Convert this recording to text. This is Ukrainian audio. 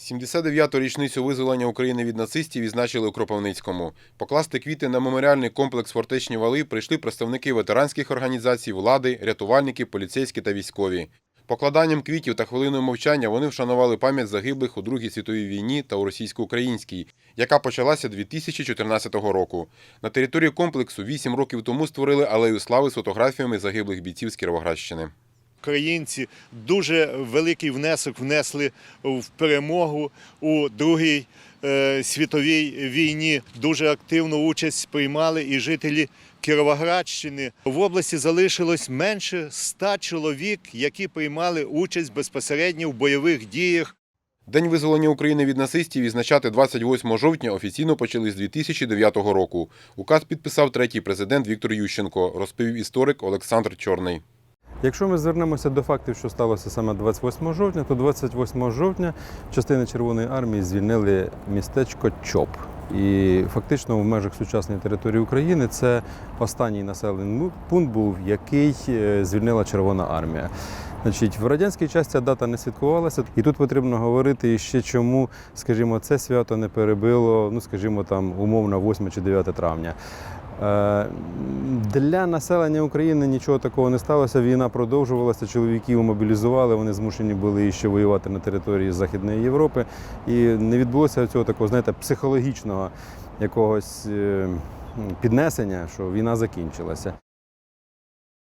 79-ту річницю визволення України від нацистів відзначили у Кропивницькому. Покласти квіти на меморіальний комплекс Фортечні вали прийшли представники ветеранських організацій, влади, рятувальники, поліцейські та військові. Покладанням квітів та хвилиною мовчання вони вшанували пам'ять загиблих у Другій світовій війні та у російсько-українській, яка почалася 2014 року. На території комплексу вісім років тому створили алею слави з фотографіями загиблих бійців з Кіровоградщини. Українці дуже великий внесок внесли в перемогу у Другій е, світовій війні. Дуже активну участь приймали і жителі Кіровоградщини. В області залишилось менше ста чоловік, які приймали участь безпосередньо в бойових діях. День визволення України від нацистів відзначати 28 жовтня офіційно почали з 2009 року. Указ підписав третій президент Віктор Ющенко, розповів історик Олександр Чорний. Якщо ми звернемося до фактів, що сталося саме 28 жовтня, то 28 жовтня частини Червоної армії звільнили містечко Чоп. І фактично в межах сучасної території України це останній населений пункт був, який е, звільнила Червона армія. Значить, в радянський час ця дата не святкувалася, і тут потрібно говорити ще чому, скажімо, це свято не перебило, ну скажімо, там умовно 8 чи 9 травня. Е, Для населення України нічого такого не сталося. Війна продовжувалася. Чоловіків мобілізували. Вони змушені були ще воювати на території Західної Європи. І не відбулося цього такого, знаєте, психологічного якогось е, піднесення, що війна закінчилася.